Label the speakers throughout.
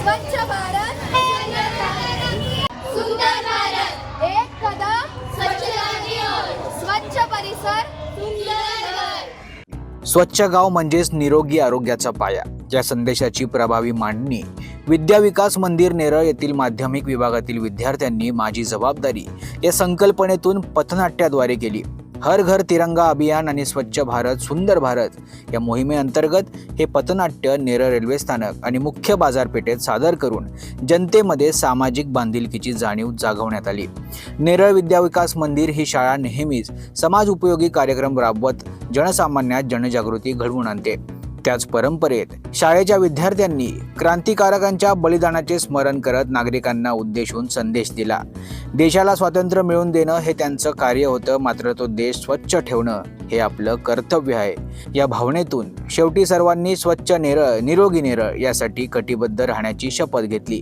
Speaker 1: स्वच्छ भारत. सुंदर भारत. एक कदम. ओर स्वच्छ परिसर.
Speaker 2: स्वच्छ गाव म्हणजेच निरोगी आरोग्याचा पाया. या संदेशाची प्रभावी मांडणी विद्या विकास मंदिर नेरळ येथील माध्यमिक विभागातील विद्यार्थ्यांनी माझी जबाबदारी या संकल्पनेतून पथनाट्याद्वारे केली. हर घर तिरंगा अभियान आणि स्वच्छ भारत सुंदर भारत या मोहिमेअंतर्गत हे पथनाट्य नेरळ रेल्वे स्थानक आणि मुख्य बाजारपेठेत सादर करून जनतेमध्ये सामाजिक बांधिलकीची जाणीव जागवण्यात आली. नेरळ विद्या विकास मंदिर ही शाळा नेहमीच समाज उपयोगी कार्यक्रम राबवत जनसामान्यात जनजागृती घडवून आणते. त्याच परंपरेत शाळेच्या विद्यार्थ्यांनी क्रांतिकारकांच्या बलिदानाचे स्मरण करत नागरिकांना उद्देशून संदेश दिला. देशाला स्वातंत्र्य मिळवून देणं हे त्यांचं कार्य होतं मात्र तो देश स्वच्छ ठेवणं हे आपलं कर्तव्य आहे. या भावनेतून शेवटी सर्वांनी स्वच्छ नेरळ निरोगी नेरळ यासाठी कटिबद्ध राहण्याची शपथ घेतली.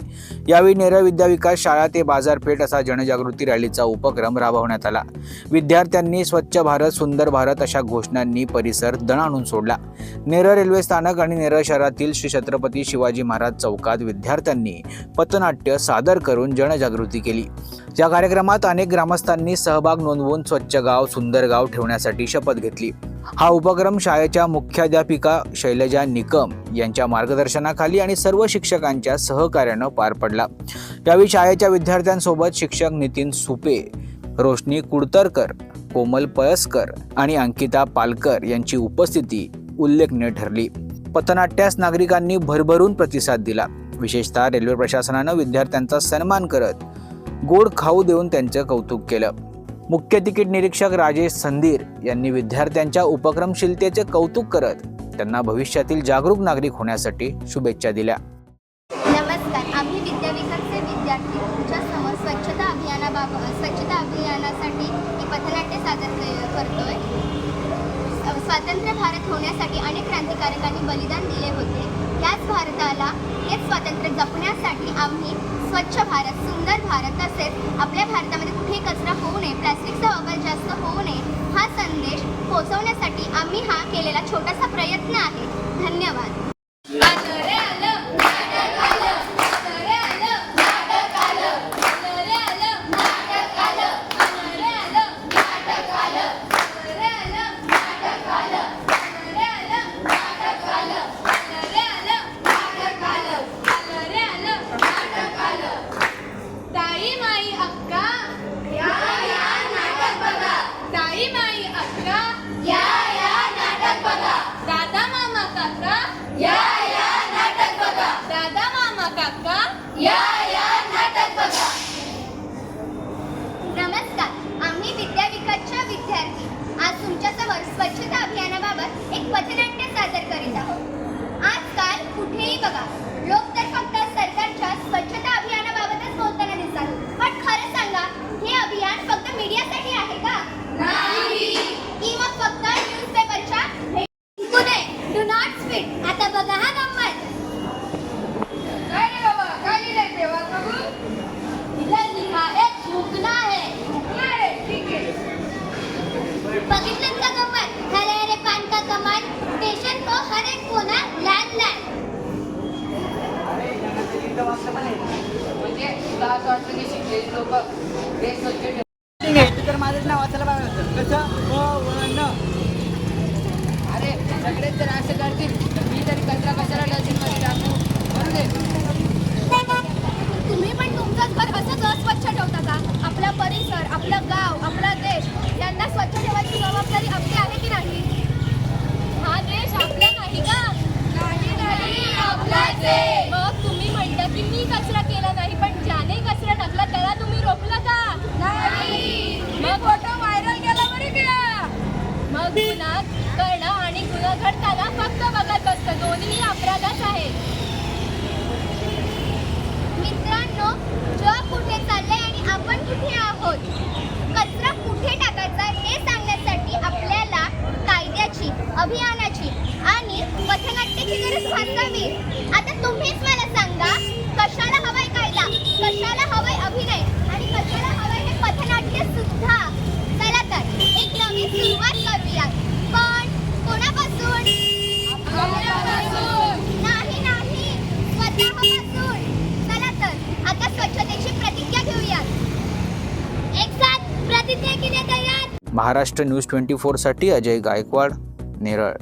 Speaker 2: यावेळी नेरळ विद्या विकास शाळा ते बाजारपेठ असा जनजागृती रॅलीचा उपक्रम राबवण्यात आला. विद्यार्थ्यांनी स्वच्छ भारत सुंदर भारत अशा घोषणांनी परिसर दणाणून सोडला. नेरळ रेल्वे स्थानक आणि नेरळ शहरातील श्री छत्रपती शिवाजी महाराज चौकात विद्यार्थ्यांनी पथनाट्य सादर करून जनजागृती केली. या कार्यक्रमात अनेक ग्रामस्थांनी सहभाग नोंदवून स्वच्छ गाव सुंदर गाव ठेवण्यासाठी शपथ घेतली. हा उपक्रम शाळेच्या मुख्याध्यापिका शैलजा निकम यांच्या मार्गदर्शनाखाली आणि सर्व शिक्षकांच्या सहकार्यानं पार पडला. यावेळी शाळेच्या विद्यार्थ्यांसोबत शिक्षक नितीन सुपे रोशनी कुडतरकर कोमल पळसकर आणि अंकिता पालकर यांची उपस्थिती उल्लेखनीय ठरली. पथनाट्यास नागरिकांनी भरभरून प्रतिसाद दिला. विशेषतः रेल्वे प्रशासनानं विद्यार्थ्यांचा सन्मान करत गोड खाऊ देऊन त्यांचं कौतुक केलं. मुख्य तिकीट निरीक्षक राजेश संधीर यांनी विद्यार्थ्यांच्या उपक्रमशीलतेचे कौतुक करत त्यांना भविष्यातील जागरूक नागरिक होण्यासाठी शुभेच्छा दिल्या.
Speaker 3: नमस्कार आम्ही विद्याविकासचे विद्यार्थी. तुमच्यासमोर स्वच्छता अभियानाबाबत स्वच्छता अभियानासाठी पथनाट्य सादर करतोय. स्वातंत्र्य भारत होण्यासाठी अनेक क्रांतिकारकांनी बलिदान दिले होते. याच भारताला हेच स्वातंत्र्य जपण्यासाठी आम्ही स्वच्छ भारत सुंदर भारत तसेच आपल्या भारतामध्ये कुठेही कचरा होऊ नये प्लॅस्टिकचा वापर जास्त होऊ नये हा संदेश पोहोचवण्यासाठी आम्ही हा केलेला छोटासा प्रयत्न आहे. आता बघा हा गंमत
Speaker 1: काय रे बाबा काय लिहिलंय वाच बघू.
Speaker 3: इधर लिखा है थूकना है
Speaker 1: थुंकणार आहे, ठीक आहे.
Speaker 3: बघितलं का गंमत हरे हरे पान का कमाल? स्टेशन को हर एक कोना लैंड लैंड
Speaker 4: म्हणजे तुला असं वाटतं की शिकलेली लोक हे स्वच्छ ठेव
Speaker 5: तर माझंच नाव वाचायला पाहिजे कसं
Speaker 4: सगळेच जर असं करतील.
Speaker 3: आता तुम्हीच मला सांगा कशाला हवाय कशाला हवाय अभिनय? आणि कशाला हवाय हे पथनाट्य सुद्धा? चला तर एक सुरुवात करूया पण कोणापासून? नाही नाही. स्वतःपासून.
Speaker 2: चला तर आता स्वच्छतेची प्रतिज्ञा घेऊया एक साथ प्रतिज्ञा महाराष्ट्र न्यूज ट्वेंटी फोरसाठी अजय गायकवाड नेरळ.